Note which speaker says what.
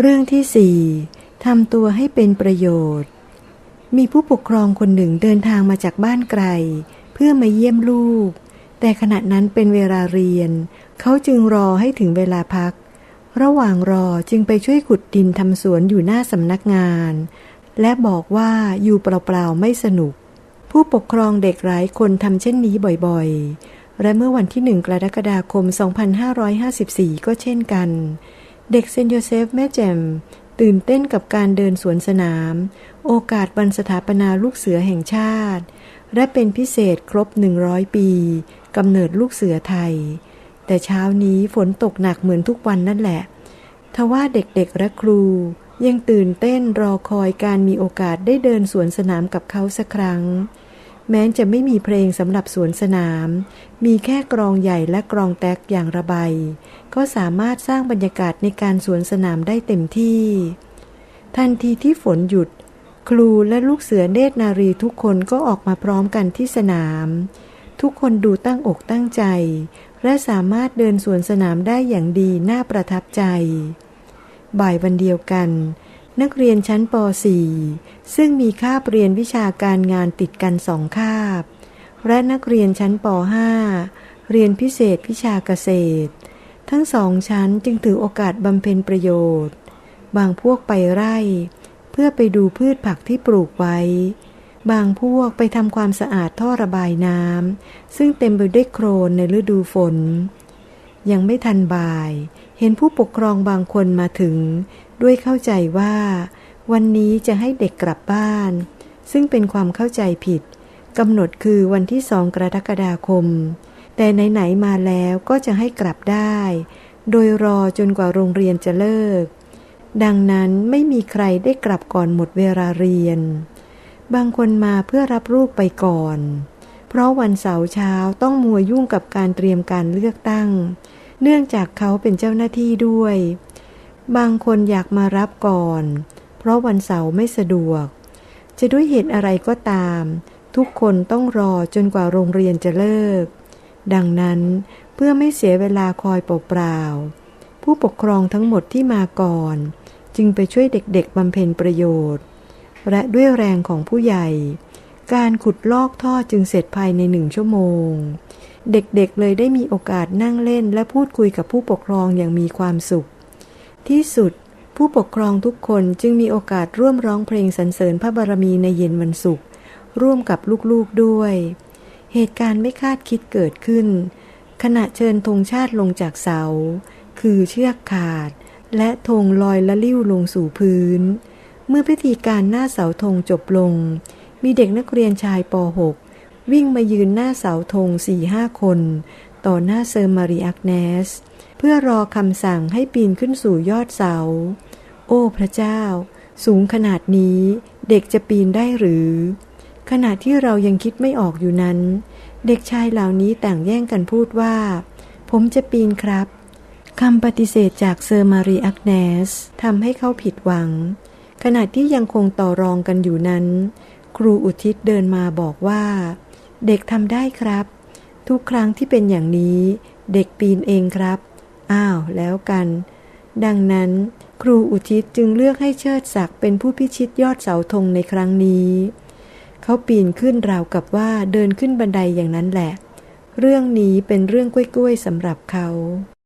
Speaker 1: เรื่องที่สี่ทำตัวให้เป็นประโยชน์ มีผู้ปกครองคนหนึ่งเดินทางมาจากบ้านไกล เพื่อมาเยี่ยมลูก แต่ขณะนั้นเป็นเวลาเรียน เขาจึงรอให้ถึงเวลาพัก ระหว่างรอจึงไปช่วยขุดดินทำสวนอยู่หน้าสำนักงาน และบอกว่าอยู่เปล่าๆไม่สนุก ผู้ปกครองเด็กหลายคนทำเช่นนี้บ่อยๆ และเมื่อวันที่หนึ่งกรกฎาคม 2554 ก็เช่นกัน เด็กเซนโยเซฟแม่แจ่มตื่นเต้นกับการเดินสวนสนาม โอกาสวันสถาปนาลูกเสือแห่งชาติ และเป็นพิเศษครบ 100 ปีกำเนิดลูกเสือไทย แต่เช้านี้ฝนตกหนักเหมือนทุกวันนั่นแหละ ทว่าเด็กๆและครู ยังตื่นเต้นรอคอยการมีโอกาสได้เดินสวนสนามกับเขาสักครั้ง แม้จะไม่มีเพลงสำหรับสวนสนาม มีแค่กรองใหญ่และกรองแตกอย่างระบายก็สามารถสร้างบรรยากาศในการสวนสนามได้เต็มที่ ทันทีที่ฝนหยุด ครูและลูกเสือเนตรนารีทุกคนก็ออกมาพร้อมกันที่สนาม ทุกคนดูตั้งอกตั้งใจ และสามารถเดินสวนสนามได้อย่างดีน่าประทับใจ บ่ายวันเดียวกัน นักเรียนชั้นป .4 ซึ่งมีคาบเรียนวิชาการงานติดกันสองคาบ และนักเรียนชั้นป .5 เรียนพิเศษวิชาเกษตร ทั้งสองชั้นจึงถือโอกาสบำเพ็ญประโยชน์ บางพวกไปไร่ เพื่อไปดูพืชผักที่ปลูกไว้ บางพวกไปทำความสะอาดท่อระบายน้ำซึ่งเต็มไปด้วยโครนในฤดูฝน ยังไม่ทันบ่าย เห็นผู้ปกครองบางคนมาถึง ด้วยเข้าใจว่า วันนี้จะให้เด็กกลับบ้าน ซึ่งเป็นความเข้าใจผิดกำหนดคือวันที่สองกรกฎาคม แต่ไหนๆมาแล้วก็จะให้กลับได้ โดยรอจนกว่าโรงเรียนจะเลิก ดังนั้นไม่มีใครได้กลับก่อนหมดเวลาเรียน บางคนมาเพื่อรับลูกไปก่อน เพราะวันเสาร์เช้าต้องมัวยุ่งกับการเตรียมการเลือกตั้ง เนื่องจากเขาเป็นเจ้าหน้าที่ด้วย บางคนอยากมารับก่อน เพราะวันเสาร์ไม่สะดวก จะด้วยเหตุอะไรก็ตาม ทุกคนต้องรอจนกว่าโรงเรียนจะเลิก ดังนั้นเพื่อไม่เสียเวลาคอยเปล่าๆผู้ปกครองทั้งหมดที่มาก่อน จึงไปช่วยเด็กๆบำเพ็ญประโยชน์ และด้วยแรงของผู้ใหญ่ การขุดลอกท่อจึงเสร็จภายในหนึ่งชั่วโมง เด็กๆเลยได้มีโอกาสนั่งเล่นและพูดคุยกับผู้ปกครองอย่างมีความสุข ที่สุดผู้ปกครองทุกคนจึงมีโอกาสร่วมร้องเพลงสรรเสริญพระบารมีในเย็นวันศุกร์ร่วมกับลูกๆด้วย เหตุการณ์ไม่คาดคิดเกิดขึ้น ขณะเชิญธงชาติลงจากเสา คือเชือกขาด และธงลอยละลิ้วลงสู่พื้น เมื่อพิธีการหน้าเสาธงจบลง มีเด็กนักเรียนชายป .6 วิ่งมายืนหน้าเสาธงสี่ห้าคน ต่อหน้าเซอร์มารีอักเนส เพื่อรอคำสั่งให้ปีนขึ้นสู่ยอดเสา โอ้พระเจ้า สูงขนาดนี้เด็กจะปีนได้หรือ ขณะที่เรายังคิดไม่ออกอยู่นั้น เด็กชายเหล่านี้ต่างแย่งกันพูดว่า ผมจะปีนครับคำปฏิเสธจากเซอร์มารีอักเนสทำให้เขาผิดหวัง ขณะที่ยังคงต่อรองกันอยู่นั้น ครูอุทิศเดินมาบอกว่า เด็กทำได้ครับ ทุกครั้งที่เป็นอย่างนี้ เด็กปีนเองครับ อ้าวแล้วกัน ดังนั้น ครูอุทิศจึงเลือกให้เชิดศักดิ์เป็นผู้พิชิตยอดเสาธงในครั้งนี้ เขาปีนขึ้นราวกับว่าเดินขึ้นบันไดอย่างนั้นแหละ เรื่องนี้เป็นเรื่องกล้วยๆสำหรับเขา